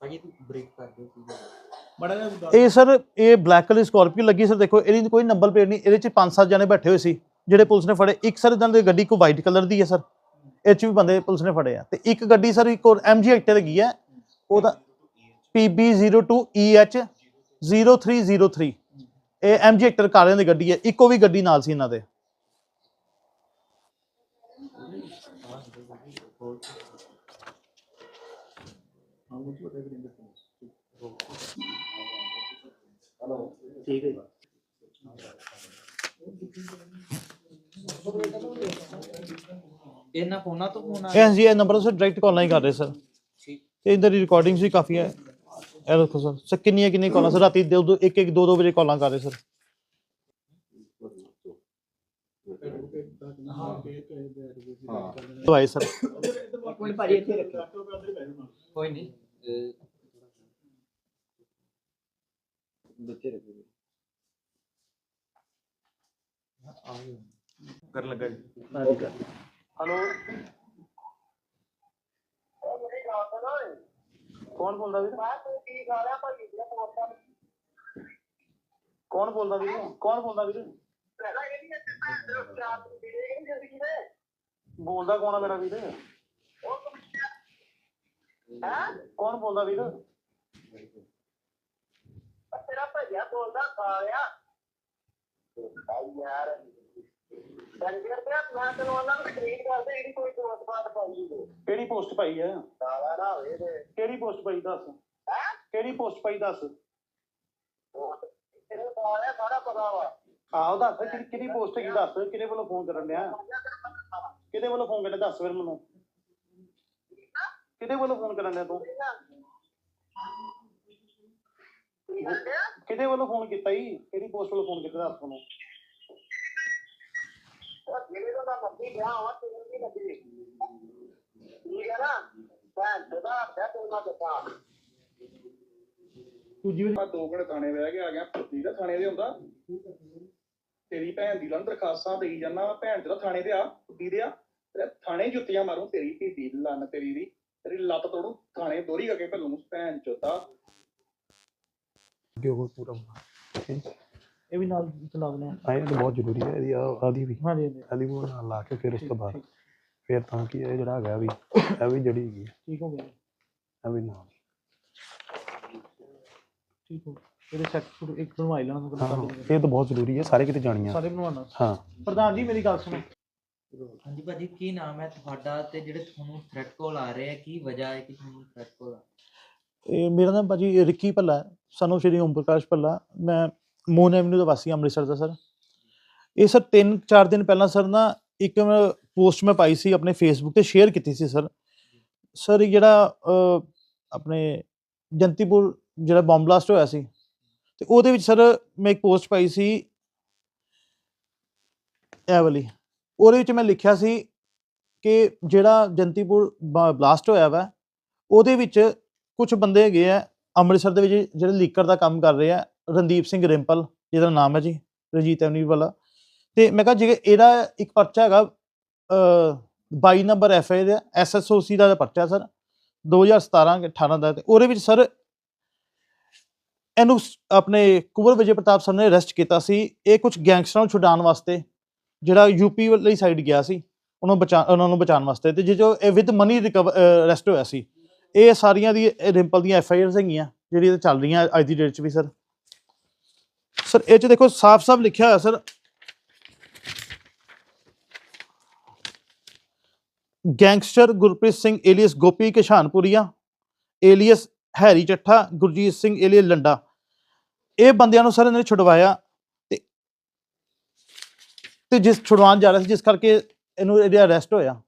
ਭਾਜੀ ਤੂੰ ਬ੍ਰੇਕ ਕਰ ਦਿਓ please। ਬੜਾ ਜਿਹਾ ਇਹ ਸਰ ਇਹ ਬਲੈਕ ਕਲਰ ਸਕਾਰਪੀਓ ਲੱਗੀ ਸਰ ਦੇਖੋ ਇਹਦੀ ਕੋਈ ਨੰਬਰ ਪਲੇਟ ਨਹੀਂ ਇਹਦੇ ਚ ਪੰਜ ਸੱਤ ਜਣੇ ਬੈਠੇ ਹੋਏ ਸੀ ਜਿਹੜੇ ਪੁਲਿਸ ਨੇ ਫੜੇ। ਇੱਕ ਸਰ ਇਦਾਂ ਦੀ ਗੱਡੀ ਕੋ ਵਾਈਟ ਕਲਰ ਦੀ ਹੈ ਸਰ। ਇਹ ਚ ਵੀ ਬੰਦੇ ਪੁਲਿਸ ਨੇ ਫੜੇ ਆ। ਤੇ ਇੱਕ ਗੱਡੀ ਸਰ ਇੱਕ ਹੋਰ ਐਮਜੀ ਐਕਟਰ ਹੈਗੀ ਹੈ। ਉਹਦਾ PB02EH 0303 ਇਹ ਐਮਜੀ ਐਕਟਰ ਕਾਲਿਆਂ ਦੀ ਗੱਡੀ ਹੈ। ਇੱਕੋ ਵੀ ਗੱਡੀ ਨਾਲ ਸੀ ਇਹਨਾਂ ਦੇ। ਠੀਕ ਹੈ ਇਹਨਾਂ ਫੋਨਾਂ ਤੋਂ ਫੋਨ ਆ ਇਹ ਜੀ ਇਹ ਨੰਬਰ ਸਰ ਡਾਇਰੈਕਟ ਕਾਲਾਂ ਹੀ ਕਰ ਰਹੇ ਸਰ ਠੀਕ ਤੇ ਇਧਰ ਦੀ ਰਿਕਾਰਡਿੰਗਸ ਵੀ ਕਾਫੀ ਹੈ ਇਹ ਦੇਖੋ ਸਰ ਸਰ ਕਿੰਨੀਆਂ ਕਿੰਨੀਆਂ ਕਾਲਾਂ ਸਰ ਰਾਤੀ ਦੋ ਦੋ ਇੱਕ ਇੱਕ ਦੋ ਦੋ ਵਜੇ ਕਾਲਾਂ ਕਰ ਰਹੇ ਸਰ ਦਵਾਈ ਸਰ ਮਿੰਟ ਭਾਜੀ ਇੱਥੇ ਰੱਖੋ ਕੋਈ ਨਹੀਂ ਬੱਚੇ ਰੱਖੋ ਕਰਨ ਲੱਗਾ ਜੀ। ਹੈਲੋ। ਕੌਣ ਬੋਲਦਾ ਵੀਰ? ਕੌਣ ਬੋਲਦਾ ਵੀਰ? ਕੌਣ ਬੋਲਦਾ ਵੀਰ? ਬੋਲਦਾ ਕੌਣ ਆ ਮੇਰਾ ਵੀਰ? ਕੌਣ ਬੋਲਦਾ ਵੀਰ? ਤੇਰਾ ਭਈਆ ਬੋਲਦਾ ਸਾਲਿਆ। ਯਾਰ ਡੰਗਰ ਤੇ ਮੈਂ ਤੈਨੂੰ ਉਹਨਾਂ ਨੂੰ ਸਕਰੀਨ ਕਰਦੇ ਜਿਹੜੀ ਕੋਈ ਦੋਸਤ ਬਾਤ ਪਾਈ ਹੈ ਕਿਹੜੀ ਪੋਸਟ ਪਾਈ ਹੈ ਸਾਲਾ ਨਾ ਹੋਵੇ ਤੇ। ਕਿਹੜੀ ਪੋਸਟ ਪਾਈ ਦੱਸ? ਹੈ? ਕਿਹੜੀ ਪੋਸਟ ਪਾਈ ਦੱਸ? ਤੇਰੇ ਸਾਲਿਆ ਸਾਰਾ ਪਤਾ ਵਾ। ਆਹੋ ਦੱਸ ਕਿਹੜੀ ਕਿਹੜੀ ਪੋਸਟ ਹੈਗੀ ਦੱਸ? ਕਿਹਦੇ ਵੱਲੋਂ ਫੋਨ ਕਰਨ ਲਿਆ ਕਿਹਦੇ ਵੱਲੋਂ ਫੋਨ ਕਰਨਾ ਦੱਸ ਫਿਰ ਮੈਨੂੰ। ਕਿਹਦੇ ਵੱਲੋਂ ਫੋਨ ਕਰਨ ਲਿਆ ਤੂੰ? ਕਰਦੇ ਕਿਹਦੇ ਵੱਲੋਂ ਫੋਨ ਕੀਤਾ ਜੀ? ਕਿਹੜੀ ਪੋਸਟ ਵੱਲੋਂ ਫੋਨ ਕੀਤਾ? ਦੱਸ ਮੈਨੂੰ। ਉਹ ਜਿਹੜੇ ਮੈਂ ਦੋ ਘੰਟੇ ਥਾਣੇ ਬਹਿ ਕੇ ਆ ਗਿਆ। ਪਤੀ ਦਾ ਥਾਣੇ ਦੇ ਹੁੰਦਾ। ਤੇਰੀ ਭੈਣ ਦੀ ਲੰਨ ਦਰਖਾਸਤਾਂ ਦੇਈ ਜਾਂਦਾ। ਭੈਣ ਤੇਰਾ ਥਾਣੇ ਤੇ ਆ ਕੁੱਤੀ ਦੇ ਆ। ਥਾਣੇ ਜੁੱਤੀਆਂ ਮਾਰੂ ਤੇਰੀ ਢੀਡੀ ਲੰਨ ਤੇਰੀ ਦੀ ਤੇਰੀ ਲੱਤ ਤੋੜੂ ਥਾਣੇ ਦੋਰੀ ਕਰਕੇ ਭੱਲੂ ਭੈਣ ਚੋਦਾ ਅੱਗੇ ਉਹ ਪੂਰਾ ਇਹ ਵੀ ਨਾਲ ਚਲਾ ਦਿੰਦੇ ਆਏ ਤਾਂ ਬਹੁਤ ਜ਼ਰੂਰੀ ਹੈ ਇਹਦੀ ਆਦੀ ਵੀ। ਹਾਂ ਜੀ ਹਾਂਜੀ। ਆਦੀ ਉਹ ਨਾਲ ਲਾ ਕੇ ਫਿਰ ਉਸ ਤੋਂ ਬਾਅਦ। ਫਿਰ ਤਾਂ ਕੀ ਇਹ ਜਿਹੜਾ ਹੈਗਾ ਵੀ ਇਹ ਵੀ ਜਿਹੜੀ ਹੈਗੀ ਆ, ਠੀਕ ਹੋ ਗਿਆ। ਇਹ ਵੀ ਨਾਲ। ਠੀਕ ਹੋ ਇਹਦੇ ਸੈਟ ਇੱਕ ਬਣਵਾਈ ਲੈਣਾ ਤੁਹਾਨੂੰ ਹਾਂ ਇਹ ਤਾਂ ਬਹੁਤ ਜ਼ਰੂਰੀ ਹੈ ਸਾਰੇ ਕਿਤੇ ਜਾਣੀਆਂ। ਸਾਰੇ ਬਣਵਾਉਣਾ। ਹਾਂ। ਪ੍ਰਧਾਨ ਜੀ ਮੇਰੀ ਗੱਲ ਸੁਣੋ। ਹਾਂਜੀ ਭਾਜੀ ਕੀ ਨਾਮ ਹੈ ਤੁਹਾਡਾ ਤੇ ਜਿਹੜੇ ਤੁਹਾਨੂੰ ਥ੍ਰੈਟ ਕਾਲ ਆ ਰਹੇ ਆ ਕੀ ਵਜ੍ਹਾ ਹੈ ਕਿ ਤੁਹਾਨੂੰ ਥ੍ਰੈਟ ਕਾਲ ਆ? ਇਹ ਮੇਰਾ ਨਾਮ ਭਾਜੀ ਰਿੱਕੀ ਭੱਲਾ ਹੈ ਸਾਨੂੰ ਸ਼੍ਰੀ ਓਮ ਪ੍ਰਕਾਸ਼ ਭੱਲਾ। ਮੈਂ ਮੋਨ ਐਵਨਿਊ ਦਾ ਵਾਸੀ ਹਾਂ, ਅੰਮ੍ਰਿਤਸਰ ਦਾ ਸਰ। ਇਹ ਸਰ 3-4 ਦਿਨ ਪਹਿਲਾਂ ਸਰ ਨਾ ਇੱਕ ਪੋਸਟ ਮੈਂ ਪਾਈ ਸੀ ਆਪਣੇ ਫੇਸਬੁੱਕ ਤੇ ਸ਼ੇਅਰ ਕੀਤੀ ਸੀ ਸਰ। ਸਰ ਇਹ ਜਿਹੜਾ ਅਹ, ਆਪਣੇ ਜੰਤੀਪੁਰ ਜਿਹੜਾ ਬੰਬ ਬਲਾਸਟ ਹੋਇਆ ਸੀ ਤੇ ਉਹਦੇ ਵਿੱਚ ਸਰ ਮੈਂ ਇੱਕ ਪੋਸਟ ਪਾਈ ਸੀ ਇਹ ਵਾਲੀ। ਉਹਦੇ ਵਿੱਚ ਮੈਂ ਲਿਖਿਆ ਸੀ ਕਿ ਜਿਹੜਾ ਜੰਤੀਪੁਰ ਬਲਾਸਟ ਹੋਇਆ ਵਾ, ਉਹਦੇ ਵਿੱਚ ਕੁਝ ਬੰਦੇ ਹੈਗੇ ਆ ਅੰਮ੍ਰਿਤਸਰ ਦੇ ਵਿੱਚ ਜਿਹੜੇ ਲੀਕਰ ਦਾ ਕੰਮ ਕਰ ਰਹੇ ਆ, ਰਣਦੀਪ ਸਿੰਘ ਰਿੰਪਲ, ਜਿਹਦਾ ਨਾਮ ਹੈ ਜੀ, ਰਣਜੀਤ ਐਵਨੀ ਵਾਲਾ। ਤੇ ਮੈਂ ਕਿਹਾ ਜੇ ਇਹਦਾ ਇੱਕ ਪਰਚਾ ਹੈਗਾ ਅ 22 ਨੰਬਰ ਐਫ ਆਈ ਦਾ ਐਸਐਸਓਸੀ ਦਾ ਪਰਚਾ ਸਰ 2017 18 ਦਾ, ਤੇ ਉਹਦੇ ਵਿੱਚ ਸਰ ਇਹਨੂੰ ਆਪਣੇ ਕੁਵਰ ਵਿਜੇ ਪ੍ਰਤਾਪ ਸਰ ਨੇ ਅਰੈਸਟ ਕੀਤਾ ਸੀ, ਇਹ ਕੁਝ ਗੈਂਗਸਟਰਾਂ ਨੂੰ ਛੁਡਾਉਣ ਵਾਸਤੇ। ਜਿਹੜਾ ਯੂਪੀ ਵਾਲੀ ਸਾਈਡ ਗਿਆ ਸੀ, ਉਹਨੂੰ ਬਚਾ, ਉਹਨਾਂ ਨੂੰ ਬਚਾਉਣ ਵਾਸਤੇ, ਤੇ ਜੋ ਇਹ ਵਿਦ ਮਨੀ ਰਿਕਵਰ ਅਰੈਸਟ ਹੋਇਆ ਸੀ। ਇਹ ਸਾਰੀਆਂ ਦੀ, ਇਹ ਰਿੰਪਲ ਦੀਆਂ ਐਫ ਆਈ ਆਰਸ ਹੈਗੀਆਂ, ਜਿਹੜੀਆਂ ਚੱਲ ਰਹੀਆਂ ਅੱਜ ਦੀ ਡੇਟ 'ਚ ਵੀ ਸਰ ਸਰ ਇਹ 'ਚ ਦੇਖੋ, ਸਾਫ਼-ਸਾਫ਼ ਲਿਖਿਆ ਹੋਇਆ sir gangster Gurpreet Singh alias Gopi Kishanpuria alias Harry Chatha Gurjit Singh alias Landa ਇਹ ਬੰਦਿਆਂ ਨੂੰ ਸਰ ਇਹਨਾਂ ਨੇ ਛੁਡਵਾਇਆ। ਤੇ ਜਿਸ ਛੁਡਵਾਉਣ ਜਾ ਰਿਹਾ ਸੀ, ਜਿਸ ਕਰਕੇ ਇਹਨੂੰ ਇਹਦੇ ਅਰੈਸਟ ਹੋਇਆ।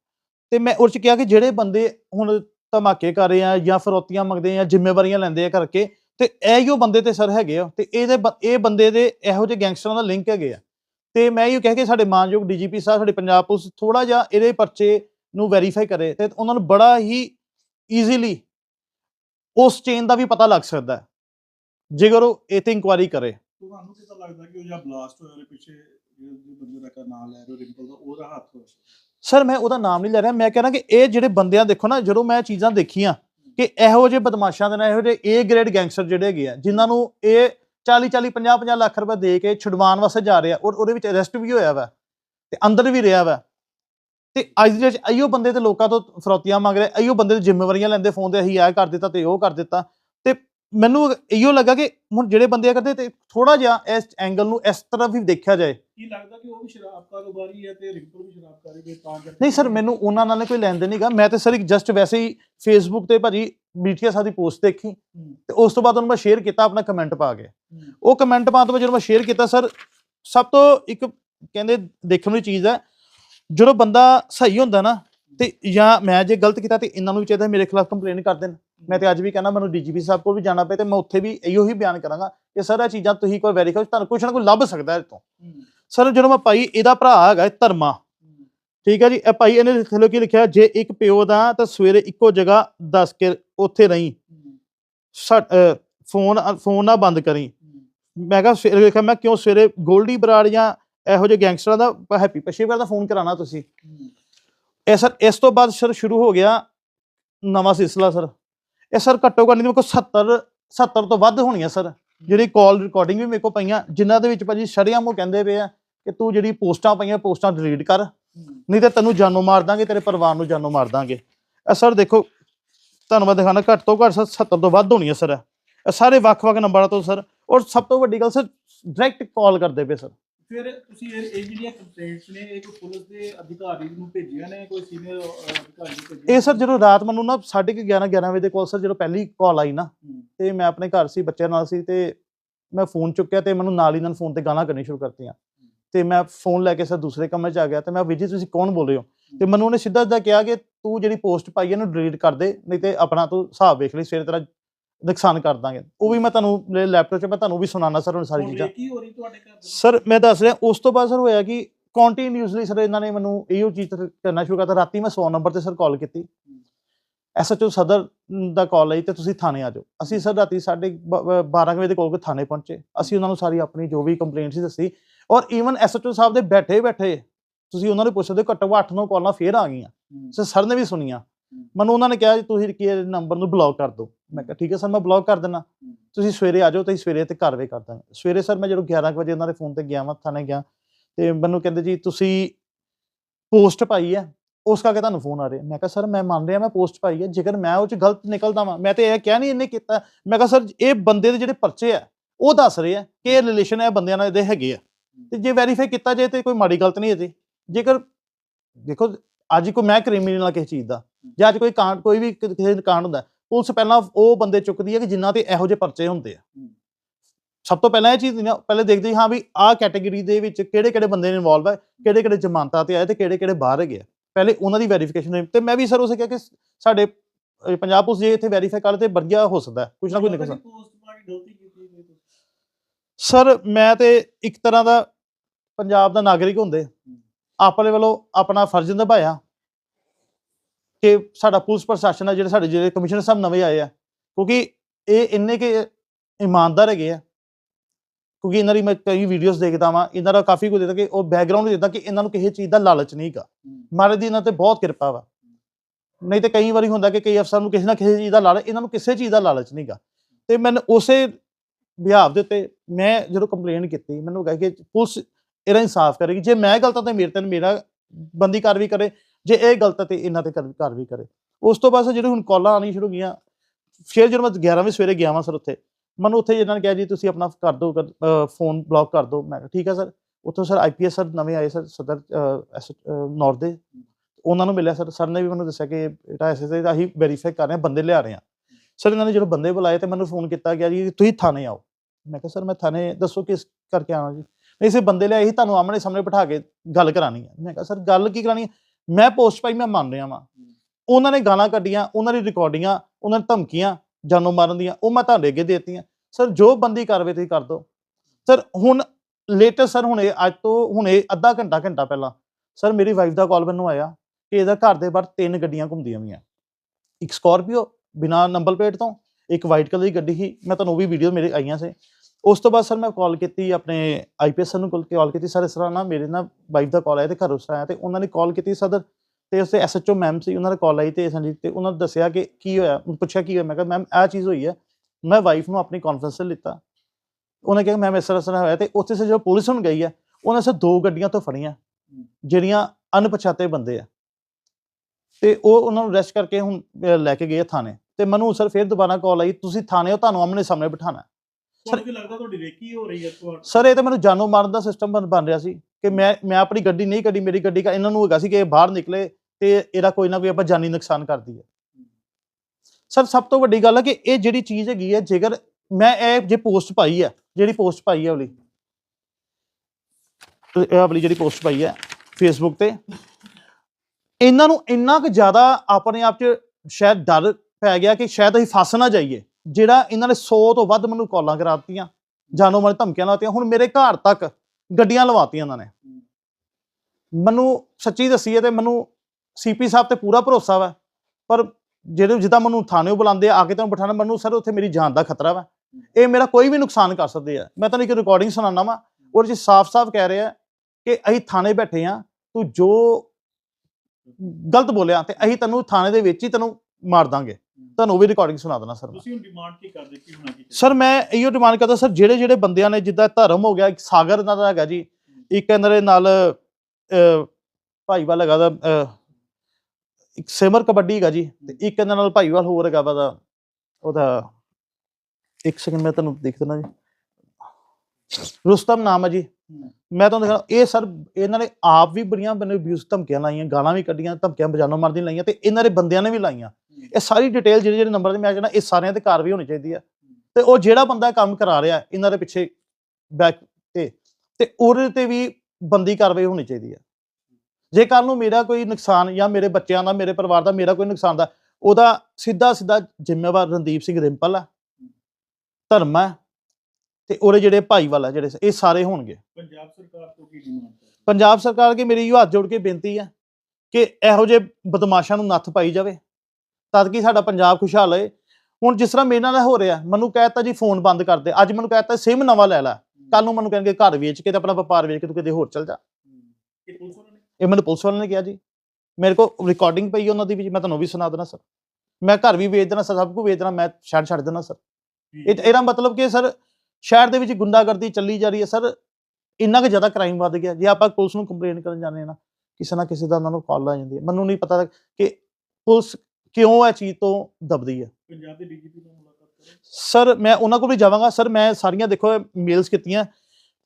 ਤੇ ਮੈਂ ਉਹ ਚ ਕਿਹਾ ਕਿ ਜਿਹੜੇ ਬੰਦੇ ਹੁਣ ਧਮਾਕੇ ਕਰ ਰਹੇ ਆ ਜਾਂ ਫਰੋਤੀਆਂ ਮੰਗਦੇ ਆ, ਜ਼ਿੰਮੇਵਾਰੀਆਂ ਲੈਂਦੇ ਆ ਕਰਕੇ, ਤੇ ਇਹੋ ਬੰਦੇ ਤੇ ਸਰ ਹੈਗੇ ਆ। ਤੇ ਇਹਦੇ ਬ- ਇਹ ਬੰਦੇ ਦੇ ਇਹੋ ਜਿਹੇ ਗੈਂਗਸਟਰਾਂ ਦਾ ਲਿੰਕ ਹੈਗੇ ਆ। ਤੇ ਮੈਂ ਇਹ ਕਹਿ ਕੇ ਸਾਡੇ ਮਾਨਯੋਗ ਡੀਜੀਪੀ ਸਾਹਿਬ, ਸਾਡੇ ਪੰਜਾਬ ਪੁਲਿਸ ਥੋੜਾ ਜਿਹਾ ਇਹਦੇ ਪਰਚੇ ਨੂੰ ਵੈਰੀਫਾਈ ਕਰੇ ਤੇ ਉਹਨਾਂ ਨੂੰ ਬੜਾ ਹੀ ਈਜ਼ੀਲੀ ਉਸ ਚੇਨ ਦਾ ਵੀ ਪਤਾ ਲੱਗ ਸਕਦਾ ਹੈ। ਜੇਕਰ ਉਹ ਇਹ ਤੇ ਇਨਕੁਆਇਰੀ ਕਰੇ। ਤੁਹਾਨੂੰ ਕਿਦਾਂ ਲੱਗਦਾ ਕਿ ਉਹ ਜਿਹੜਾ ਬਲਾਸਟ ਹੋਇਆ ਉਹਦੇ ਪਿੱਛੇ ਜਿਹੜੇ ਬੰਦੇ ਦਾ ਨਾਮ ਲੈ ਰਹੇ ਹੋ, ਰਿੰਪਲ ਦਾ, ਉਹਦਾ ਹੱਥ ਹੋਇਆ ਸਰ ਮੈਂ ਉਹਦਾ ਨਾਮ ਨਹੀਂ ਲੈ ਰਿਹਾ। ਮੈਂ ਕਹਿਣਾ ਕਿ ਇਹ ਜਿਹੜੇ ਬੰਦਿਆਂ ਦੇਖੋ ਨਾ, ਜਦੋਂ ਮੈਂ ਚੀਜ਼ਾਂ ਦੇਖੀਆਂ ਕਿ ਇਹੋ ਜਿਹੇ ਬਦਮਾਸ਼ਾਂ ਦੇ ਨਾਲ, ਇਹੋ ਜਿਹੇ ਏ ਗ੍ਰੇਡ ਗੈਂਗਸਟਰ ਜਿਹੜੇ ਹੈਗੇ ਆ, ਜਿਨ੍ਹਾਂ ਨੂੰ ਇਹ 40 40 50 50 ਲੱਖ ਰੁਪਏ ਦੇ ਕੇ ਛੁਡਵਾਉਣ ਵਾਸਤੇ ਜਾ ਰਿਹਾ ਔਰ ਉਹਦੇ ਵਿੱਚ ਅਰੈਸਟ ਵੀ ਹੋਇਆ ਵਾ ਤੇ ਅੰਦਰ ਵੀ ਰਿਹਾ ਵਾ। ਤੇ ਅੱਜ ਦੇ ਵਿੱਚ ਅਈਓ ਬੰਦੇ ਤੇ ਲੋਕਾਂ ਤੋਂ ਫਰੋਤੀਆਂ ਮੰਗ ਰਿਹਾ ਅਈਓ ਬੰਦੇ ਦੀ ਜ਼ਿੰਮੇਵਾਰੀਆਂ ਲੈਂਦੇ, ਫੋਨ ਤੇ ਅਸੀਂ ਇਹ ਕਰ ਦਿੱਤਾ ਤੇ ਉਹ ਕਰ ਦਿੱਤਾ। ਮੈਨੂੰ ਇਹੋ ਲੱਗਾ ਕਿ ਹੁਣ ਜਿਹੜੇ ਬੰਦੇ ਕਰਦੇ ਤੇ ਥੋੜਾ ਜਿਹਾ ਇਸ ਐਂਗਲ ਨੂੰ ਇਸ ਤਰ੍ਹਾਂ ਵੀ ਦੇਖਿਆ ਜਾਏ। ਕੀ ਲੱਗਦਾ ਕਿ ਉਹ ਵੀ ਸ਼ਰਾਬ ਕਾਰੋਬਾਰੀ ਹੈ ਤੇ ਰਿੰਪਲ ਵੀ ਸ਼ਰਾਬ ਕਾਰੋਬਾਰੀ ਤਾਂ ਨਹੀਂ ਸਰ ਮੈਨੂੰ ਉਹਨਾਂ ਨਾਲ ਕੋਈ ਲੈਣ ਦੇਣ ਨਹੀਂਗਾ ਮੈਂ ਤੇ ਸਰ ਇੱਕ ਜਸਟ ਵੈਸੇ ਹੀ ਫੇਸਬੁੱਕ ਤੇ ਭਾਜੀ ਬੀਟੀਐਸ ਦੀ ਪੋਸਟ ਦੇਖੀ। ਤੇ ਉਸ ਤੋਂ ਬਾਅਦ ਉਹਨੂੰ ਮੈਂ ਸ਼ੇਅਰ ਕੀਤਾ ਆਪਣਾ ਕਮੈਂਟ ਪਾ ਕੇ। ਉਹ ਕਮੈਂਟ ਪਾਉਣ ਤੋਂ ਬਾਅਦ ਜਦੋਂ ਮੈਂ ਸ਼ੇਅਰ ਕੀਤਾ ਸਰ ਸਭ ਤੋਂ ਇੱਕ ਕਹਿੰਦੇ ਦੇਖਣ ਵਾਲੀ ਚੀਜ਼ ਹੈ ਜਦੋਂ ਬੰਦਾ ਸਹੀ ਹੁੰਦਾ ਨਾ ਤੇ ਜਾਂ ਮੈਂ ਜੇ ਗਲਤ ਕੀਤਾ ਤੇ ਇਹਨਾਂ ਨੂੰ ਵੀ ਚਾਹੀਦਾ ਮੇਰੇ ਖਿਲਾਫ ਕੰਪਲੇਨ ਕਰ ਦੇਣ। ਮੈਂ ਤੇ ਅੱਜ ਵੀ ਕਹਿੰਦਾ ਮੈਨੂੰ ਡੀਜੀਪੀ ਸਾਹਿਬ ਕੋਲ ਵੀ ਜਾਣਾ ਪਏ ਤੇ ਮੈਂ ਉੱਥੇ ਵੀ ਇਹੋ ਹੀ ਬਿਆਨ ਕਰਾਂਗਾ ਕਿ ਸਰ ਇਹ ਚੀਜ਼ਾਂ ਤੁਸੀਂ ਕੋਈ ਵੈਰੀਫਾਈ ਤੁਹਾਨੂੰ ਕੁਛ ਨਾ ਕੁਛ ਲੱਭ ਸਕਦਾ ਇਹ ਤੋਂ। ਸਰ ਜਦੋਂ ਮੈਂ ਪਾਈ ਇਹਦਾ ਭਰਾ ਹੈਗਾ ਇਹ ਧਰਮਾ ਠੀਕ ਹੈ ਜੀ ਇਹ ਭਾਈ ਇਹਨੇ ਥੱਲੇ ਕੀ ਲਿਖਿਆ ਜੇ ਇੱਕ ਪਿਓ ਦਾ ਤਾਂ ਸਵੇਰੇ ਇੱਕੋ ਜਗ੍ਹਾ ਦੱਸ ਕੇ ਉੱਥੇ ਰਹੀਂ। ਫੋਨ ਫੋਨ ਨਾ ਬੰਦ ਕਰੀ। ਮੈਂ ਕਿਹਾ ਸਵੇਰੇ ਲਿਖਿਆ ਮੈਂ ਕਿਉਂ ਸਵੇਰੇ ਗੋਲਡੀ ਬਰਾੜ ਜਾਂ ਇਹੋ ਜਿਹੇ ਗੈਂਗਸਟਰਾਂ ਦਾ ਹੈਪੀ ਪਸ਼ੇਵਰ ਦਾ ਫੋਨ ਕਰਾਣਾ ਤੁਸੀਂ? ਇਹ ਸਰ ਇਸ ਤੋਂ ਬਾਅਦ ਸਰ ਸ਼ੁਰੂ ਹੋ ਗਿਆ ਨਵਾਂ ਸਿਲਸਿਲਾ ਸਰ। ਇਹ ਸਰ ਘੱਟੋ ਘੱਟ ਨਹੀਂ, ਮੇਰੇ ਕੋਲ 70 70 ਤੋਂ ਵੱਧ ਹੋਣੀ ਆ ਸਰ। ਜਿਹੜੀ ਕਾਲ ਰਿਕਾਰਡਿੰਗ ਵੀ ਮੇਰੇ ਕੋਲ ਪਈਆਂ, ਜਿਨ੍ਹਾਂ ਦੇ ਵਿੱਚ ਭਾਜੀ ਸ਼ਰਿਆਮ ਉਹ ਕਹਿੰਦੇ ਪਏ ਆ ਕਿ ਤੂੰ ਜਿਹੜੀ ਪੋਸਟਾਂ ਪਈਆਂ, ਪੋਸਟਾਂ ਡਿਲੀਟ ਕਰ। ਨਹੀਂ ਤੇ ਤੈਨੂੰ ਜਾਨੋਂ ਮਾਰ ਦਾਂਗੇ, ਤੇਰੇ ਪਰਿਵਾਰ ਨੂੰ ਜਾਨੋਂ ਮਾਰ ਦਾਂਗੇ। ਇਹ ਸਰ ਦੇਖੋ ਤੁਹਾਨੂੰ ਮੈਂ ਦਿਖਾਣਾ, ਘੱਟ ਤੋਂ ਘੱਟ ਸਰ 70 ਤੋਂ ਵੱਧ ਹੋਣੀ ਹੋਣੀਆਂ ਸਰ। ਇਹ ਸਾਰੇ ਵੱਖ-ਵੱਖ ਨੰਬਰਾਂ ਤੋਂ ਸਰ। ਔਰ ਸਭ ਤੋਂ ਵੱਡੀ ਗੱਲ ਸਰ ਡਾਇਰੈਕਟ ਕਾਲ ਕਰਦੇ ਪਏ ਸਰ। ਫਿਰ ਤੁਸੀਂ ਇਹ ਇਹ ਜਿਹੜੀਆਂ ਕੰਪਲੇਂਟਸ ਨੇ ਇਹ ਕੋਈ ਪੁਲਿਸ ਦੇ ਅਧਿਕਾਰੀ ਨੂੰ ਭੇਜੀਆਂ ਨੇ ਕੋਈ ਸੀਨੀਅਰ ਅਧਿਕਾਰੀ ਨੂੰ ਭੇਜੀਆਂ ਇਹ ਸਰ ਜਦੋਂ ਰਾਤ ਮੈਨੂੰ ਨਾ 11:30 11 ਵਜੇ ਦੇ ਕੋਲ ਸਰ ਜਦੋਂ ਪਹਿਲੀ ਕਾਲ ਆਈ ਨਾ ਹੂੰ, ਤੇ ਮੈਂ ਆਪਣੇ ਘਰ ਸੀ ਬੱਚਿਆਂ ਨਾਲ ਸੀ ਤੇ ਮੈਂ ਫੋਨ ਚੁੱਕਿਆ ਤੇ ਮੈਨੂੰ ਨਾਲ ਹੀ ਨਾਲ ਫੋਨ ਤੇ ਗਾਲਾਂ ਕਰਨੀ ਸ਼ੁਰੂ ਕਰਤੀਆਂ। ਤੇ ਮੈਂ ਫੋਨ ਲੈ ਕੇ ਸਰ ਦੂਸਰੇ ਕਮਰੇ 'ਚ ਆ ਗਿਆ ਤੇ ਮੈਂ ਵਿਜੀ ਤੁਸੀਂ ਕੌਣ ਬੋਲ ਰਹੇ ਹੋ? ਤੇ ਮੈਨੂੰ ਉਹਨੇ ਸਿੱਧਾ ਸਿੱਧਾ ਕਿਹਾ ਕਿ ਤੂੰ ਜਿਹੜੀ ਪੋਸਟ ਪਾਈ ਹੈ ਇਹਨੂੰ ਡਿਲੀਟ ਕਰ ਦੇ ਨਹੀਂ ਤੇ ਆਪਣਾ ਤੂੰ ਹਿਸਾਬ ਵੇਖ ਲਈ ਸਵੇਰੇ ਤੇਰਾ ਨੁਕਸਾਨ ਕਰ ਦਾਂਗੇ। ਉਹ ਵੀ ਮੈਂ ਤੁਹਾਨੂੰ ਮੇਰੇ ਲੈਪਟਾਪ 'ਚ ਮੈਂ ਤੁਹਾਨੂੰ ਵੀ ਸੁਣਾਉਣਾ ਸਰ ਹੁਣ ਸਾਰੀ ਚੀਜ਼ਾਂ। ਕੀ ਹੋ ਰਹੀ ਤੁਹਾਡੇ ਘਰ ਦੇ? ਸਰ ਮੈਂ ਦੱਸ ਰਿਹਾ ਉਸ ਤੋਂ ਬਾਅਦ ਸਰ ਹੋਇਆ ਕਿ ਕੰਟੀਨਿਊਸਲੀ ਸਰ ਇਹਨਾਂ ਨੇ ਮੈਨੂੰ ਇਹੋ ਚੀਜ਼ ਕਰਨਾ ਸ਼ੁਰੂ ਕਰਤਾ। ਰਾਤੀ ਮੈਂ 100 ਨੰਬਰ ਤੇ ਸਰ ਕਾਲ ਕੀਤੀ। ਐਸਐਚਓ ਸਦਰ ਦਾ ਕਾਲ ਆਈ ਤੇ ਤੁਸੀਂ ਥਾਣੇ ਆ ਜਾਓ। ਅਸੀਂ ਸਰ ਰਾਤੀ ਸਾਢੇ 12 ਵਜੇ ਦੇ ਕੋਲ ਥਾਣੇ ਪਹੁੰਚੇ। ਅਸੀਂ ਉਹਨਾਂ ਨੂੰ ਸਾਰੀ ਆਪਣੀ ਜੋ ਵੀ ਕੰਪਲੇਂਟ ਸੀ ਦੱਸੀ। ਔਰ ਈਵਨ ਐਸਐਚਓ ਸਾਹਿਬ ਦੇ ਬੈਠੇ ਬੈਠੇ। ਤੁਸੀਂ ਉਹਨਾਂ ਨੂੰ ਪੁੱਛਦੇ ਘੱਟੋ ਘੱਟ 8-9 ਕਾਲਾਂ ਫੇਰ ਆ ਗਈਆਂ। ਸਰ ਸਰ ਨੇ ਵੀ ਸੁਣੀਆਂ। ਮੈਨੂੰ ਉਹਨਾਂ ਨੇ ਕਿਹਾ ਜੀ ਤੁਸੀਂ ਕੀ ਨੰਬਰ ਨੂੰ ਬਲੌਕ ਕਰ ਦਿਓ? ਮੈਂ ਕਿਹਾ ਠੀਕ ਹੈ ਸਰ ਮੈਂ ਬਲੌਕ ਕਰ ਦਿੰਦਾ। ਤੁਸੀਂ ਸਵੇਰੇ ਆ ਜਾਓ ਤੁਸੀਂ ਸਵੇਰੇ ਤੇ ਕਾਰਵਾਈ ਕਰ ਦਾਂਗੇ। ਸਵੇਰੇ ਸਰ ਮੈਂ ਜਦੋਂ 11 ਕੁ ਵਜੇ ਉਹਨਾਂ ਦੇ ਫੋਨ ਤੇ ਗਿਆ ਮੈਂ ਥਾਣੇ ਗਿਆ ਤੇ ਮੈਨੂੰ ਕਹਿੰਦੇ ਜੀ ਤੁਸੀਂ ਪੋਸਟ ਪਾਈ ਹੈ। ਉਸ ਕਰਕੇ ਤੁਹਾਨੂੰ ਫੋਨ ਆ ਰਿਹਾ। ਮੈਂ ਕਿਹਾ ਸਰ ਮੈਂ ਮੰਨ ਰਿਹਾ ਮੈਂ ਪੋਸਟ ਪਾਈ ਹੈ। ਜੇਕਰ ਮੈਂ ਉਹ ਚ ਗਲਤ ਨਿਕਲਦਾ ਵਾਂ ਮੈਂ ਤੇ ਇਹ ਕਿਹਾ ਨਹੀਂ ਇਹਨੇ ਕੀਤਾ। ਮੈਂ ਕਿਹਾ ਸਰ ਇਹ ਬੰਦੇ ਦੇ ਜਿਹੜੇ ਪਰਚੇ ਆ ਉਹ ਦੱਸ ਰਹੇ ਆ ਕਿ ਇਹ ਰਿਲੇਸ਼ਨ ਹੈ ਬੰਦਿਆਂ ਨਾਲ ਇਹਦੇ ਹੈਗੇ ਆ। ਤੇ ਜੇ ਵੈਰੀਫਾਈ ਕੀਤਾ ਜਾਏ ਤੇ ਕੋਈ ਮਾੜੀ ਗਲਤ ਨਹੀਂ ਹੈ ਜੀ ਜੇਕਰ ਦੇਖੋ ਅੱਜ ਕੋਈ ਮੈਂ ਕ੍ਰਿਮੀਨਲ ਕਿਸੇ ਚੀਜ਼ ਦਾ। ਜਾਂ ਅੱਜ ਕੋਈ ਕਾਂਡ ਕੋਈ ਵੀ ਕਿਸੇ ਦਾ ਕਾਂਡ ਹੁੰਦਾ ਪੁਲਿਸ ਪਹਿਲਾਂ ਉਹ ਬੰਦੇ ਚੁੱਕਦੀ ਹੈ ਕਿ ਜਿਨ੍ਹਾਂ ਤੇ ਇਹੋ ਜਿਹੇ ਪਰਚੇ ਹੁੰਦੇ ਆ। ਸਭ ਤੋਂ ਪਹਿਲਾਂ ਇਹ ਚੀਜ਼ ਨਾ ਪਹਿਲੇ ਦੇਖਦੇ ਹਾਂ ਵੀ ਆਹ ਕੈਟਾਗਰੀ ਦੇ ਵਿੱਚ ਕਿਹੜੇ ਕਿਹੜੇ ਬੰਦੇ ਇਨਵੋਲਵ ਹੈ ਕਿਹੜੇ ਕਿਹੜੇ ਜ਼ਮਾਨਤਾਂ ਤੇ ਆਏ ਤੇ ਕਿਹੜੇ ਕਿਹੜੇ ਬਾਹਰ ਆ। ਪਹਿਲੇ ਉਹਨਾਂ ਦੀ ਵੈਰੀਫਿਕੇਸ਼ਨ ਤੇ ਮੈਂ ਵੀ ਸਰ ਉਸੇ ਕਿਹਾ ਕਿ ਸਾਡੇ ਪੰਜਾਬ ਪੁਲਿਸ ਜੇ ਇੱਥੇ ਵੈਰੀਫਾਈ ਕਰ ਤੇ ਵਧੀਆ ਹੋ ਸਕਦਾ ਕੁਝ ਨਾ ਕੁਝ ਨਿਕਲ ਸਕਦਾ? ਸਰ ਮੈਂ ਤੇ ਇੱਕ ਤਰ੍ਹਾਂ ਦਾ ਪੰਜਾਬ ਦਾ ਨਾਗਰਿਕ ਹੁੰਦੇ ਆਪਣੇ ਵੱਲੋਂ ਆਪਣਾ ਫਰਜ਼ ਨਿਭਾਇਆ। ਕਿ ਸਾਡਾ ਪੁਲਿਸ ਪ੍ਰਸ਼ਾਸਨ ਹੈ ਜਿਹੜੇ ਸਾਡੇ ਜਿਹੜੇ ਕਮਿਸ਼ਨਰ ਸਾਹਿਬ ਨਵੇਂ ਆਏ ਆ ਕਿਉਂਕਿ ਇਹ ਇੰਨੇ ਕਿ ਇਮਾਨਦਾਰ ਹੈਗੇ ਆ ਕਿਉਂਕਿ ਇਹਨਾਂ ਦੀ ਮੈਂ ਕਈ ਵੀਡੀਓਜ਼ ਦੇਖਦਾ ਵਾਂ ਇਹਨਾਂ ਦਾ ਕਾਫੀ ਕੁਝ ਦੇਖਦਾ ਕਿ ਉਹ ਬੈਕਗ੍ਰਾਉਂਡ ਦੇਖਦਾ ਕਿ ਇਹਨਾਂ ਨੂੰ ਕਿਸੇ ਚੀਜ਼ ਦਾ ਲਾਲਚ ਨਹੀਂਗਾ ਮਹਾਰਾਜ ਦੀ ਇਹਨਾਂ ਤੇ ਬਹੁਤ ਕਿਰਪਾ ਵਾ। ਨਹੀਂ ਤੇ ਕਈ ਵਾਰੀ ਹੁੰਦਾ ਕਿ ਕਈ ਅਫਸਰ ਨੂੰ ਕਿਸੇ ਨਾ ਕਿਸੇ ਚੀਜ਼ ਦਾ ਲਾਲਚ ਇਹਨਾਂ ਨੂੰ ਕਿਸੇ ਚੀਜ਼ ਦਾ ਲਾਲਚ ਨਹੀਂਗਾ ਤੇ ਮੈਨੂੰ ਉਸੇ ਵਿਹਾਰ ਦੇ ਉੱਤੇ ਮੈਂ ਜਦੋਂ ਕੰਪਲੇਨ ਕੀਤੀ ਮੈਨੂੰ ਕਹੇ ਕਿ ਪੁਲਿਸ ਇਹਦਾ ਇਨਸਾਫ ਕਰੇਗੀ ਜੇ ਮੈਂ ਗਲਤ ਤੇ ਮੇਰੇ ਤੇ ਮੇਰਾ ਬੰਦੀ ਕਾਰਵਾਈ ਕਰੇ ਜੇ ਇਹ ਗਲਤ ਹੈ ਤੇ ਇਹਨਾਂ ਤੇ ਕਰ- ਕਾਰਵਾਈ ਕਰੇ। ਉਸ ਤੋਂ ਬਾਅਦ ਜਿਹੜੇ ਹੁਣ ਕਾਲਾਂ ਆਣੀ ਸ਼ੁਰੂ ਗਈਆਂ ਫਿਰ ਜਦੋਂ ਮੈਂ 11 ਵਜੇ ਸਵੇਰੇ ਗਿਆ ਵਾਂ ਸਰ ਉੱਥੇ, ਮੈਨੂੰ ਉੱਥੇ ਇਹਨਾਂ ਨੇ ਕਿਹਾ ਜੀ ਤੁਸੀਂ ਆਪਣਾ ਕਰ ਦਿਓ ਫੋਨ ਬਲੌਕ ਕਰ ਦਿਓ ਮੈਂ ਠੀਕ ਹੈ ਸਰ। ਉੱਥੋਂ ਸਰ ਆਈਪੀਐਸ ਸਰ ਨਵੇਂ ਆਏ ਸਰ, ਸਦਰ ਨੌਰਥ ਦੇ। ਉਹਨਾਂ ਨੂੰ ਮਿਲਿਆ ਸਰ। ਸਰ ਨੇ ਵੀ ਮੈਨੂੰ ਦੱਸਿਆ ਕਿ ਬੇਟਾ ਐਸੇ ਐਸੇ ਅਸੀਂ ਵੈਰੀਫਾਈ ਕਰ ਰਹੇ ਹਾਂ, ਬੰਦੇ ਲਿਆ ਰਹੇ ਹਾਂ। ਸਰ ਇਹਨਾਂ ਨੇ ਜਦੋਂ ਬੰਦੇ ਬੁਲਾਏ ਤੇ ਮੈਨੂੰ ਫੋਨ ਕੀਤਾ ਗਿਆ ਜੀ ਤੁਸੀਂ ਥਾਣੇ ਆਓ। ਮੈਂ ਕਿਹਾ ਸਰ ਮੈਂ ਥਾਣੇ ਦੱਸੋ ਕਿਸ ਕਰਕੇ ਆਵਾਂ ਜੀ? ਨਹੀਂ ਬੰਦੇ ਲਿਆਏ ਸੀ, ਤੁਹਾਨੂੰ ਆਮਣੇ ਸਾਹਮਣੇ ਬਿਠਾ ਕੇ ਗੱਲ ਕਰਾਣੀ ਹੈ। ਮੈਂ ਕਿਹਾ ਸਰ ਗੱਲ ਕੀ ਕਰਾਣੀ ਹੈ? ਮੈਂ ਪੋਸਟ ਪਾਈ ਮੈਂ ਮੰਨ ਰਿਹਾ ਵਾਂ। ਉਹਨਾਂ ਨੇ ਗਾਲਾਂ ਕੱਢੀਆਂ ਉਹਨਾਂ ਦੀ ਰਿਕਾਰਡਿੰਗਾਂ ਉਹਨਾਂ ਨੇ ਧਮਕੀਆਂ ਜਾਨੋਂ ਮਾਰਨ ਦੀਆਂ ਉਹ ਮੈਂ ਤੁਹਾਡੇ ਅੱਗੇ ਦੇਤੀਆਂ। ਸਰ ਜੋ ਬੰਦੀ ਕਾਰਵਾਈ ਤੁਸੀਂ ਕਰ ਦਿਓ ਸਰ ਹੁਣ ਲੇਟੈਸਟ ਸਰ ਹੁਣੇ ਅੱਜ ਤੋਂ ਹੁਣੇ ਅੱਧਾ ਘੰਟਾ ਘੰਟਾ ਪਹਿਲਾਂ ਸਰ ਮੇਰੀ ਵਾਈਫ ਦਾ ਕਾਲ ਮੈਨੂੰ ਆਇਆ ਕਿ ਇਹਦਾ ਘਰ ਦੇ ਬਾਹਰ ਤਿੰਨ ਗੱਡੀਆਂ ਘੁੰਮਦੀਆਂ ਵੀਆਂ ਇੱਕ ਸਕਾਰਪੀਓ ਬਿਨਾ ਨੰਬਰ ਪਲੇਟ ਤੋਂ ਇੱਕ ਵਾਈਟ ਕਲਰ ਦੀ ਗੱਡੀ ਸੀ। ਮੈਂ ਤੁਹਾਨੂੰ ਉਹ ਵੀ ਵੀਡੀਓ ਮੇਰੇ ਆਈਆਂ ਸੀ। ਉਸ ਤੋਂ ਬਾਅਦ ਸਰ ਮੈਂ ਕਾਲ ਕੀਤੀ ਆਪਣੇ ਆਈਪੀਐਸ ਨੂੰ ਕੋਲ ਕਾਲ ਕੀਤੀ ਸਰ ਇਸ ਤਰ੍ਹਾਂ ਨਾ ਮੇਰੇ ਨਾਲ ਵਾਈਫ ਦਾ ਕਾਲ ਆਇਆ ਤੇ ਘਰ ਉਸ ਆਇਆ। ਤੇ ਉਹਨਾਂ ਨੇ ਕਾਲ ਕੀਤੀ ਸਦਰ ਤੇ ਉਸੇ ਐਸਐਚਓ ਮੈਮ ਸੀ, ਉਹਨਾਂ ਦਾ ਕਾਲ ਆਈ ਤੇ ਸੰਜੀਤ ਤੇ ਉਹਨਾਂ ਨੇ ਦੱਸਿਆ ਕਿ ਕੀ ਹੋਇਆ ਪੁੱਛਿਆ ਕੀ ਹੋਇਆ, ਮੈਂ ਕਿਹਾ ਮੈਮ ਇਹ ਚੀਜ਼ ਹੋਈ ਹੈ, ਮੈਂ ਵਾਈਫ ਨੂੰ ਆਪਣੀ ਕਾਨਫਰੰਸ ਤੇ ਲਿੱਤਾ। ਉਹਨੇ ਕਿਹਾ ਮੈਮ ਇਸ ਤਰ੍ਹਾਂ ਇਸ ਤਰ੍ਹਾਂ ਹੋਇਆ। ਤੇ ਉੱਥੇ ਸੇ ਜਦੋਂ ਪੁਲਿਸ ਹੁਣ ਗਈ ਹੈ, ਉਹਨਾਂ ਸੇ ਦੋ ਗੱਡੀਆਂ ਤੋਂ ਫੜੀਆਂ, ਜਿਹੜੀਆਂ ਅਣਪਛਾਤੇ ਬੰਦੇ ਆ। ਤੇ ਉਹ ਉਹਨਾਂ ਨੂੰ ਅਰੈਸਟ ਕਰਕੇ ਹੁਣ ਲੈ ਕੇ ਗਏ ਥਾਣੇ। ਤੇ ਮੈਨੂੰ ਸਰ ਫਿਰ ਦੁਬਾਰਾ ਕਾਲ ਆਈ, ਤੁਸੀਂ ਥਾਣੇ ਹੋ ਤੁਹਾਨੂੰ ਆਮਨੇ ਸਾਹਮਣੇ ਬਿਠਾਣਾ ਕੀ ਲੱਗਦਾ ਤੁਹਾਡੀ ਰੇਕੀ ਹੋ ਰਹੀ ਹੈ ਤੁਹਾਡੀ ਸਰ ਇਹ ਤਾਂ ਮੈਨੂੰ ਜਾਨੋਂ ਮਾਰਨ ਦਾ ਸਿਸਟਮ ਬਣ ਬਣ ਰਿਹਾ ਸੀ ਕਿ ਮੈਂ ਮੈਂ ਆਪਣੀ ਗੱਡੀ ਨਹੀਂ ਕੱਢੀ ਮੇਰੀ ਗੱਡੀ ਦਾ ਇਹਨਾਂ ਨੂੰ ਹੈਗਾ ਸੀ ਕਿ ਇਹ ਬਾਹਰ ਨਿਕਲੇ ਤੇ ਇਹਦਾ ਕੋਈ ਨਾ ਕੋਈ ਆਪਾਂ ਜਾਨੀ ਨੁਕਸਾਨ ਕਰ ਦਈਏ ਸਰ ਸਭ ਤੋਂ ਵੱਡੀ ਗੱਲ ਹੈ ਕਿ ਇਹ ਜਿਹੜੀ ਚੀਜ਼ ਹੈਗੀ ਹੈ ਜੇਕਰ ਮੈਂ ਇਹ ਜੇ ਪੋਸਟ ਪਾਈ ਹੈ ਜਿਹੜੀ ਪੋਸਟ ਪਾਈ ਹੈ ਵਾਲੀ ਇਹ ਵਾਲੀ ਜਿਹੜੀ ਪੋਸਟ ਪਾਈ ਹੈ ਫੇਸਬੁੱਕ ਤੇ ਇਹਨਾਂ ਨੂੰ ਇੰਨਾ ਕੁ ਜ਼ਿਆਦਾ ਆਪਣੇ ਆਪ 'ਚ ਸ਼ਾਇਦ ਡਰ ਪੈ ਗਿਆ ਕਿ ਸ਼ਾਇਦ ਅਸੀਂ ਫਸ ਨਾ ਜਾਈਏ। ਜਿਹੜਾ ਇਹਨਾਂ ਨੇ 100 ਤੋਂ ਵੱਧ ਮੈਨੂੰ ਕਾਲਾਂ ਕਰਾਤੀਆਂ, ਜਾਨੋਂ ਮਾਰ ਧਮਕੀਆਂ ਲਾਤੀਆਂ, ਹੁਣ ਮੇਰੇ ਘਰ ਤੱਕ ਗੱਡੀਆਂ ਲਵਾਤੀਆਂ ਇਹਨਾਂ ਨੇ। ਮੈਨੂੰ ਸੱਚੀ ਦੱਸੀਏ ਤੇ ਮੈਨੂੰ ਸੀਪੀ ਸਾਹਿਬ ਤੇ ਪੂਰਾ ਭਰੋਸਾ ਵਾ, ਪਰ ਜਿਹੜੇ ਜਿੱਦਾਂ ਮੈਨੂੰ ਥਾਣੇ ਬੁਲਾਉਂਦੇ ਆ ਆ ਕੇ ਤੁਹਾਨੂੰ ਬਿਠਾਣਾ ਮੈਨੂੰ ਸਰ ਉੱਥੇ ਮੇਰੀ ਜਾਨ ਦਾ ਖਤਰਾ ਵਾ। ਇਹ ਮੇਰਾ ਕੋਈ ਵੀ ਨੁਕਸਾਨ ਕਰ ਸਕਦੇ ਆ। ਮੈਂ ਤੁਹਾਨੂੰ ਇੱਕ ਰਿਕਾਰਡਿੰਗ ਸੁਣਾਉਣਾ ਵਾ ਉਹਦੇ ਵਿੱਚ ਸਾਫ਼-ਸਾਫ਼ ਕਹਿ ਰਿਹਾ ਕਿ ਅਸੀਂ ਥਾਣੇ ਬੈਠੇ ਆ, ਤੂੰ ਜੋ ਗਲਤ ਬੋਲਿਆ ਤੇ ਅਸੀਂ ਤੈਨੂੰ ਥਾਣੇ ਦੇ ਵਿੱਚ ਹੀ ਤੈਨੂੰ ਮਾਰ ਦਾਂਗੇ। ਤੁਹਾਨੂੰ ਉਹ ਵੀ ਰਿਕਾਰਡਿੰਗ ਸੁਣਾ ਦੇਣਾ ਸਰ ਤੁਸੀਂ ਹੁਣ ਡਿਮਾਂਡ ਕੀ ਕਰਦੇ ਕੀ ਹੋਣਾ ਕੀ? ਸਰ ਮੈਂ ਇਹੋ ਡਿਮਾਂਡ ਕਰਦਾ ਸਰ ਜਿਹੜੇ ਜਿਹੜੇ ਬੰਦਿਆਂ ਨੇ ਜਿੱਦਾਂ ਧਰਮ ਹੋ ਗਿਆ ਇੱਕ ਸਾਗਰ ਇਹਨਾਂ ਦਾ ਹੈਗਾ ਜੀ ਇੱਕ ਇਹਨਾਂ ਦੇ ਨਾਲ ਭਾਈਵਾਲ ਹੈਗਾ ਦਾ ਇੱਕ ਸਿਮਰ ਕਬੱਡੀ ਹੈਗਾ ਜੀ ਤੇ ਇੱਕ ਇਹਨਾਂ ਨਾਲ ਭਾਈਵਾਲ ਹੋਰ ਹੈਗਾ ਵਾ ਦਾ ਉਹਦਾ ਇੱਕ ਸੈਕਿੰਡ ਮੈਂ ਤੁਹਾਨੂੰ ਦੇਖ ਦਿੰਦਾ ਜੀ। ਰੁਸਤਮ ਨਾਮ ਹੈ ਜੀ। ਮੈਂ ਤੁਹਾਨੂੰ ਦਿਖਾ ਇਹ ਸਰ ਇਹਨਾਂ ਨੇ ਆਪ ਵੀ ਬੜੀਆਂ ਮੈਨੂੰ ਅਬਿਊਜ਼ ਧਮਕੀਆਂ ਲਾਈਆਂ ਗਾਲਾਂ ਵੀ ਕੱਢੀਆਂ ਧਮਕੀਆਂ ਬਜਾਨੋ ਮਾਰਦੀਆਂ ਲਾਈਆਂ ਤੇ ਇਹਨਾਂ ਦੇ ਬੰਦਿਆਂ ਨੇ ਵੀ ਲਾਈਆਂ। ਇਹ ਸਾਰੀ ਡਿਟੇਲ ਜਿਹੜੇ ਜਿਹੜੇ ਨੰਬਰ ਤੇ ਮੈਂ ਕਹਿੰਦਾ ਇਹ ਸਾਰਿਆਂ ਤੇ ਕਾਰਵਾਈ ਹੋਣੀ ਚਾਹੀਦੀ ਹੈ ਤੇ ਉਹ ਜਿਹੜਾ ਬੰਦਾ ਕੰਮ ਕਰਾ ਰਿਹਾ ਇਹਨਾਂ ਦੇ ਪਿੱਛੇ ਬੈਕ ਤੇ ਤੇ ਉਹਦੇ ਤੇ ਵੀ ਬੰਦੀ ਕਾਰਵਾਈ ਹੋਣੀ ਚਾਹੀਦੀ ਹੈ ਜੇ ਕੱਲ ਨੂੰ ਮੇਰਾ ਕੋਈ ਨੁਕਸਾਨ ਜਾਂ ਮੇਰੇ ਬੱਚਿਆਂ ਦਾ ਮੇਰੇ ਪਰਿਵਾਰ ਦਾ ਮੇਰਾ ਕੋਈ ਨੁਕਸਾਨ ਦਾ ਉਹਦਾ ਸਿੱਧਾ ਸਿੱਧਾ ਜ਼ਿੰਮੇਵਾਰ ਰਣਦੀਪ ਸਿੰਘ ਰਿੰਪਲ ਹੈ ਧਰਮ ਹੈ ਤੇ ਉਹਦੇ ਜਿਹੜੇ ਭਾਈਵਾਲ ਆ ਜਿਹੜੇ ਇਹ ਸਾਰੇ ਹੋਣਗੇ। ਪੰਜਾਬ ਸਰਕਾਰ ਤੋਂ ਕੀ ਡਿਮਾਂਡ ਪੰਜਾਬ ਸਰਕਾਰ ਕੇ ਮੇਰੀ ਇਹੋ ਹੱਥ ਜੋੜ ਕੇ ਬੇਨਤੀ ਹੈ ਕਿ ਇਹੋ ਜਿਹੇ ਬਦਮਾਸ਼ਾਂ ਨੂੰ ਨੱਥ ਪਾਈ ਜਾਵੇ। ਤਦ ਕਿ ਸਾਡਾ ਪੰਜਾਬ ਖੁਸ਼ਹਾਲ ਹੋਏ? ਹੁਣ ਜਿਸ ਤਰ੍ਹਾਂ ਮੇਰੇ ਨਾਲ ਹੋ ਰਿਹਾ ਮੈਨੂੰ ਕਹਿਤਾ ਜੀ ਫੋਨ ਬੰਦ ਕਰ ਦੇ। ਅੱਜ ਮੈਨੂੰ ਕਹਿਤਾ ਸਿਮ ਨਵਾਂ ਲੈ ਲੈ। ਕੱਲ ਨੂੰ ਮੈਨੂੰ ਕਹਿਣਗੇ ਘਰ ਵੇਚ ਕੇ ਤੇ ਆਪਣਾ ਵਪਾਰ ਵੇਚ ਕੇ ਤੂੰ ਕਿਤੇ ਹੋਰ ਚਲ ਜਾ। ਇਹ ਮੈਨੂੰ ਪੁਲਿਸ ਵਾਲਿਆਂ ਨੇ ਕਿਹਾ ਜੀ। ਮੇਰੇ ਕੋਲ ਰਿਕਾਰਡਿੰਗ ਪਈ ਹੈ ਉਹਨਾਂ ਦੀ ਵੀ ਮੈਂ ਤੁਹਾਨੂੰ ਵੀ ਸੁਣਾ ਦੇਣਾ ਸਰ। ਮੈਂ ਘਰ ਵੀ ਵੇਚ ਦੇਣਾ ਸਰ ਸਭ ਕੁਝ ਵੇਚ ਦੇਣਾ ਮੈਂ ਛੱਡ ਛੱਡ ਦੇਣਾ ਸਰ। ਇਹ ਇਹਦਾ ਮਤਲਬ ਕਿ ਸਰ ਸ਼ਹਿਰ ਦੇ ਵਿੱਚ ਗੁੰਡਾਗਰਦੀ ਚੱਲੀ ਜਾ ਰਹੀ ਹੈ ਸਰ। ਇੰਨਾ ਕੁ ਜ਼ਿਆਦਾ ਕ੍ਰਾਈਮ ਵੱਧ ਗਿਆ। ਜੇ ਆਪਾਂ ਪੁਲਿਸ ਨੂੰ ਕੰਪਲੇਂਟ ਕਰਨ ਜਾਂਦੇ ਹਾਂ ਨਾ ਕਿਸੇ ਨਾ ਕਿਸੇ ਦਾ ਉਹਨਾਂ ਨੂੰ ਕਾਲ ਆ ਜਾਂਦੀ ਹੈ। ਮੈਨੂੰ ਨਹੀਂ ਪਤਾ ਕਿ ਪੁਲਿਸ ਕਿਉਂ ਇਹ ਚੀਜ਼ ਤੋਂ ਦਬਦੀ ਹੈ ਪੰਜਾਬ ਦੇ ਡੀਜੀਪੀ ਨਾਲ ਮੁਲਾਕਾਤ ਕਰੋ। ਸਰ ਮੈਂ ਉਹਨਾਂ ਕੋਲ ਵੀ ਜਾਵਾਂਗਾ। ਸਰ ਮੈਂ ਸਾਰੀਆਂ ਦੇਖੋ ਮੇਲਸ ਕੀਤੀਆਂ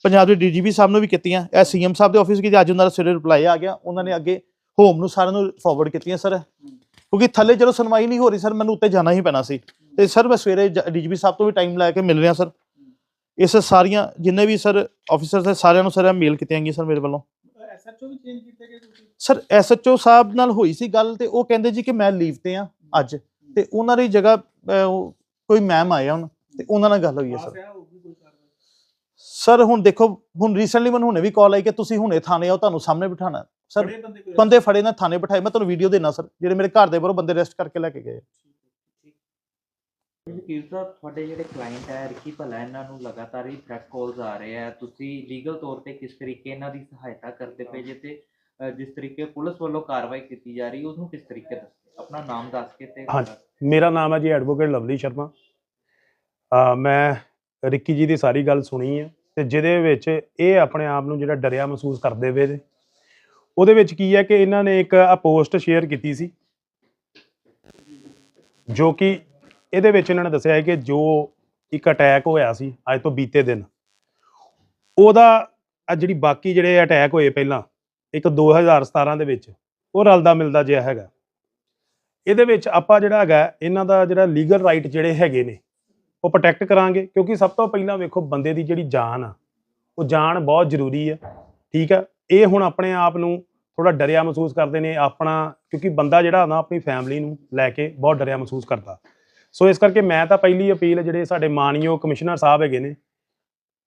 ਪੰਜਾਬ ਦੇ ਡੀਜੀਪੀ ਸਾਹਿਬ ਨੂੰ ਵੀ ਕੀਤੀਆਂ ਇਹ ਸੀਐਮ ਸਾਹਿਬ ਦੇ ਆਫਿਸ ਕੀਤੀ ਅੱਜ ਉਹਨਾਂ ਦਾ ਸਵੇਰੇ ਰਿਪਲਾਈ ਆ ਗਿਆ। ਉਹਨਾਂ ਨੇ ਅੱਗੇ ਹੋਮ ਨੂੰ ਸਾਰਿਆਂ ਨੂੰ ਫਾਰਵਰਡ ਕੀਤੀਆਂ ਸਰ। ਕਿਉਂਕਿ ਥੱਲੇ ਜਦੋਂ ਸੁਣਵਾਈ ਨਹੀਂ ਹੋ ਰਹੀ ਸਰ ਮੈਨੂੰ ਉੱਤੇ ਜਾਣਾ ਹੀ ਪੈਣਾ ਸੀ। ਤੇ ਸਰ ਮੈਂ ਸਵੇਰੇ ਡੀਜੀਪੀ ਸਾਹਿਬ ਤੋਂ ਵੀ ਟਾਈਮ ਲੈ ਕੇ ਮਿਲ ਰਿਹਾ ਸਰ। ਇਸ ਸਾਰੀਆਂ ਜਿੰਨੇ ਵੀ ਸਰ ਆਫੀਸਰਸ ਹੈ ਸਾਰਿਆਂ ਨੂੰ ਸਰ ਮੇਲ ਕੀਤੀਆਂ ਗਈਆਂ ਸਰ ਮੇਰੇ ਵੱਲੋਂ। ਐਸਐਚਓ ਵੀ ਚੇਂਜ ਕੀਤੇ ਗਏ ਤੁਸੀਂ? ਸਰ ਐਸਐਚਓ ਸਾਹਿਬ ਨਾਲ ਹੋਈ ਸੀ ਗੱਲ ਤੇ ਉਹ ਕਹਿੰਦੇ ਜੀ ਕਿ ਮੈਂ ਲੀਵ ਤੇ ਆ ਅੱਜ। ਤੇ ਉਹਨਾਂ ਦੀ ਜਗ੍ਹਾ ਕੋਈ ਮੈਮ ਆਏ ਹੁਣ ਤੇ ਉਹਨਾਂ ਨਾਲ ਗੱਲ ਹੋਈ ਹੈ ਸਰ। ਸਰ ਹੁਣ ਦੇਖੋ ਹੁਣ ਰੀਸੈਂਟਲੀ ਮੈਨੂੰ ਹੁਣੇ ਵੀ ਕਾਲ ਆਈ ਕਿ ਤੁਸੀਂ ਹੁਣੇ ਥਾਣੇ ਆਓ ਤੁਹਾਨੂੰ ਸਾਹਮਣੇ ਬਿਠਾਣਾ ਸਰ ਬੰਦੇ ਫੜੇ ਨੇ ਥਾਣੇ ਬਿਠਾਏ ਮੈਂ ਤੁਹਾਨੂੰ ਵੀਡੀਓ ਦੇਣਾ ਸਰ ਜਿਹੜੇ ਮੇਰੇ ਘਰ ਦੇ ਬਾਹਰੋਂ ਬੰਦੇ ਅਰੈਸਟ ਕਰਕੇ ਲੈ ਕੇ ਗਏ ਵਕੀਲ ਸਾਹਿਬ ਤੁਹਾਡੇ ਜਿਹੜੇ ਕਲਾਇੰਟ ਹੈ ਰਿਕੀ ਭਲਾ ਇਹਨਾਂ ਨੂੰ ਲਗਾਤਾਰ ਹੀ ਥ੍ਰੈਟ ਕਾਲਸ ਆ ਰਹੇ ਆ। ਤੁਸੀਂ ਲੀਗਲ ਤੌਰ ਤੇ ਕਿਸ ਤਰੀਕੇ ਇਹਨਾਂ ਦੀ ਸਹਾਇਤਾ ਕਰਦੇ ਪਏ ਜੇ ਤੇ ਅ, ਜਿਸ ਤਰੀਕੇ ਪੁਲਿਸ ਵੱਲੋਂ ਕਾਰਵਾਈ ਕੀਤੀ ਜਾ ਰਹੀ ਉਹਨੂੰ ਕਿਸ ਤਰੀਕੇ ਦੱਸੋ ਆਪਣਾ ਨਾਮ ਦੱਸ ਕੇ ਤੇ ਹਾਂਜੀ। ਮੇਰਾ ਨਾਮ ਹੈ ਜੀ ਐਡਵੋਕੇਟ ਲਵਲੀ ਸ਼ਰਮਾ। ਅ, ਮੈਂ ਰਿੱਕੀ ਜੀ ਦੀ ਸਾਰੀ ਗੱਲ ਸੁਣੀ ਹੈ ਤੇ ਜਿਹਦੇ ਵਿੱਚ ਇਹ ਆਪਣੇ ਆਪ ਨੂੰ ਜਿਹੜਾ ਡਰਿਆ ਮਹਿਸੂਸ ਕਰਦੇ ਵੇ ਨੇ। ਉਹਦੇ ਵਿੱਚ ਕੀ ਹੈ ਕਿ ਇਹਨਾਂ ਨੇ ਇੱਕ ਆ ਪੋਸਟ ਸ਼ੇਅਰ ਕੀਤੀ ਸੀ ਜੋ ਕਿ ਇਹਦੇ ਵਿੱਚ ਇਹਨਾਂ ਨੇ ਦੱਸਿਆ ਹੈ ਕਿ ਜੋ ਇੱਕ ਅਟੈਕ ਹੋਇਆ ਸੀ ਅੱਜ ਤੋਂ ਬੀਤੇ ਦਿਨ, ਉਹਦਾ ਆ ਜਿਹੜੀ ਬਾਕੀ ਜਿਹੜੇ ਅਟੈਕ ਹੋਏ ਪਹਿਲਾਂ, ਇੱਕ 2017 ਦੇ ਵਿੱਚ, ਉਹ ਰਲਦਾ ਮਿਲਦਾ ਜਿਹਾ ਹੈਗਾ। ਇਹਦੇ ਵਿੱਚ ਆਪਾਂ ਜਿਹੜਾ ਹੈਗਾ, ਇਹਨਾਂ ਦਾ ਜਿਹੜਾ ਲੀਗਲ ਰਾਈਟ ਜਿਹੜੇ ਹੈਗੇ ਨੇ, ਉਹ ਪ੍ਰੋਟੈਕਟ ਕਰਾਂਗੇ, ਕਿਉਂਕਿ ਸਭ ਤੋਂ ਪਹਿਲਾਂ ਵੇਖੋ ਬੰਦੇ ਦੀ ਜਿਹੜੀ ਜਾਨ ਆ, ਉਹ ਜਾਨ ਬਹੁਤ ਜ਼ਰੂਰੀ ਹੈ ਠੀਕ ਹੈ ਇਹ ਹੁਣ ਆਪਣੇ ਆਪ ਨੂੰ ਥੋੜਾ ਡਰਿਆ ਮਹਿਸੂਸ ਕਰਦੇ ਨੇ, ਆਪਣਾ, ਕਿਉਂਕਿ ਬੰਦਾ ਜਿਹੜਾ ਨਾ ਆਪਣੀ ਫੈਮਿਲੀ ਨੂੰ ਲੈ ਕੇ ਬਹੁਤ ਡਰਿਆ ਮਹਿਸੂਸ ਕਰਦਾ। ਸੋ ਇਸ ਕਰਕੇ ਮੈਂ ਤਾਂ ਪਹਿਲੀ ਅਪੀਲ ਜਿਹੜੇ ਸਾਡੇ ਮਾਨਯੋਗ ਕਮਿਸ਼ਨਰ ਸਾਹਿਬ ਹੈਗੇ ਨੇ,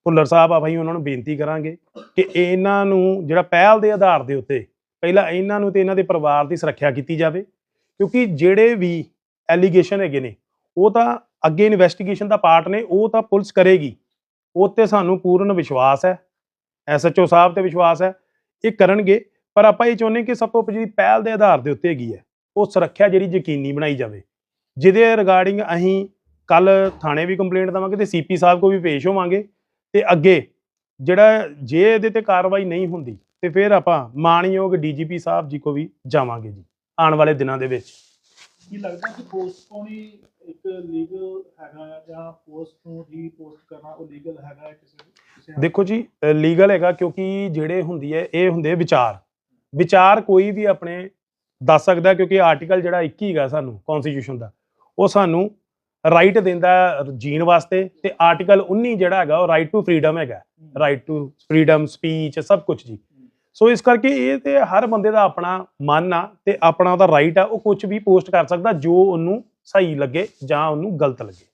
ਭੁੱਲਰ ਸਾਹਿਬ ਆ ਭਾਈ, ਉਹਨਾਂ ਨੂੰ ਬੇਨਤੀ ਕਰਾਂਗੇ ਕਿ ਇਹਨਾਂ ਨੂੰ ਜਿਹੜਾ ਪਹਿਲ ਦੇ ਆਧਾਰ ਦੇ ਉੱਤੇ ਪਹਿਲਾਂ ਇਹਨਾਂ ਨੂੰ ਤੇ ਇਹਨਾਂ ਦੇ ਪਰਿਵਾਰ ਦੀ ਸੁਰੱਖਿਆ ਕੀਤੀ ਜਾਵੇ, ਕਿਉਂਕਿ ਜਿਹੜੇ ਵੀ ਐਲੀਗੇਸ਼ਨ ਹੈਗੇ ਨੇ, ਉਹ ਤਾਂ ਅੱਗੇ ਇਨਵੈਸਟੀਗੇਸ਼ਨ ਦਾ ਪਾਰਟ ਨੇ, ਉਹ ਤਾਂ ਪੁਲਿਸ ਕਰੇਗੀ। ਉਹ ਤੇ ਸਾਨੂੰ ਪੂਰਨ ਵਿਸ਼ਵਾਸ ਹੈ ਐਸਐਚਓ ਸਾਹਿਬ ਤੇ ਵਿਸ਼ਵਾਸ ਹੈ, ਇਹ ਕਰਨਗੇ, ਪਰ ਆਪਾਂ ਇਹ ਚਾਹੁੰਦੇ ਕਿ ਸਭ ਤੋਂ ਜਿਹੜੀ ਪਹਿਲ ਦੇ ਆਧਾਰ ਦੇ ਉੱਤੇ ਹੈਗੀ ਹੈ, ਉਹ ਸੁਰੱਖਿਆ ਜਿਹੜੀ ਯਕੀਨੀ ਬਣਾਈ ਜਾਵੇ। ਜਿਹਦੇ ਰਿਗਾਰਡਿੰਗ ਅਸੀਂ ਕੱਲ ਥਾਣੇ ਵੀ ਕੰਪਲੇਂਟ ਦਵਾਂਗੇ ਤੇ ਸੀਪੀ ਸਾਹਿਬ ਕੋ ਵੀ ਪੇਸ਼ ਹੋਵਾਂਗੇ ਤੇ ਅੱਗੇ ਜਿਹੜਾ ਜੇ ਇਹਦੇ ਤੇ ਕਾਰਵਾਈ ਨਹੀਂ ਹੁੰਦੀ ਤੇ ਫਿਰ ਆਪਾਂ ਮਾਨਯੋਗ ਡੀਜੀਪੀ ਸਾਹਿਬ ਜੀ ਕੋ ਵੀ ਜਾਵਾਂਗੇ ਜੀ ਆਉਣ ਵਾਲੇ ਦਿਨਾਂ ਦੇ ਵਿੱਚ। ਕੀ ਲੱਗਦਾ ਕਿ ਪੋਸਟ ਪਾਉਣੀ ਇੱਕ ਲੀਗਲ ਹੈਗਾ ਜਾਂ ਪੋਸਟ ਨੂੰ ਹੀ ਪੋਸਟ ਕਰਨਾ ਉਹ ਲੀਗਲ ਹੈਗਾ ਕਿਸੇ ਦੇਖੋ ਜੀ ਲੀਗਲ ਹੈਗਾ ਕਿਉਂਕਿ ਜਿਹੜੇ ਹੁੰਦੀ ਹੈ ਇਹ ਹੁੰਦੇ ਵਿਚਾਰ। ਵਿਚਾਰ ਕੋਈ ਵੀ ਆਪਣੇ ਦੱਸ ਸਕਦਾ ਕਿਉਂਕਿ ਆਰਟੀਕਲ ਜਿਹੜਾ 21 ਹੈਗਾ ਸਾਨੂੰ ਕਨਸਟੀਟਿਊਸ਼ਨ ਦਾ। ਉਹ ਸਾਨੂੰ ਰਾਈਟ ਦਿੰਦਾ ਜੀਣ ਵਾਸਤੇ ਤੇ ਆਰਟੀਕਲ 19 ਜਿਹੜਾ ਹੈਗਾ ਉਹ ਰਾਈਟ ਟੂ ਫਰੀडम ਹੈਗਾ ਰਾਈਟ ਟੂ ਫਰੀडम ਸਪੀਚ ਸਭ ਕੁਝ ਜੀ। ਸੋ ਇਸ ਕਰਕੇ ਇਹ ਤੇ ਹਰ ਬੰਦੇ ਦਾ ਆਪਣਾ ਮਨ ਆ ਤੇ ਆਪਣਾ ਉਹਦਾ ਰਾਈਟ ਆ ਉਹ ਕੁਝ ਵੀ ਪੋਸਟ ਕਰ ਸਕਦਾ ਜੋ ਉਹਨੂੰ ਸਹੀ ਲੱਗੇ ਜਾਂ ਉਹਨੂੰ ਗਲਤ ਲੱਗੇ।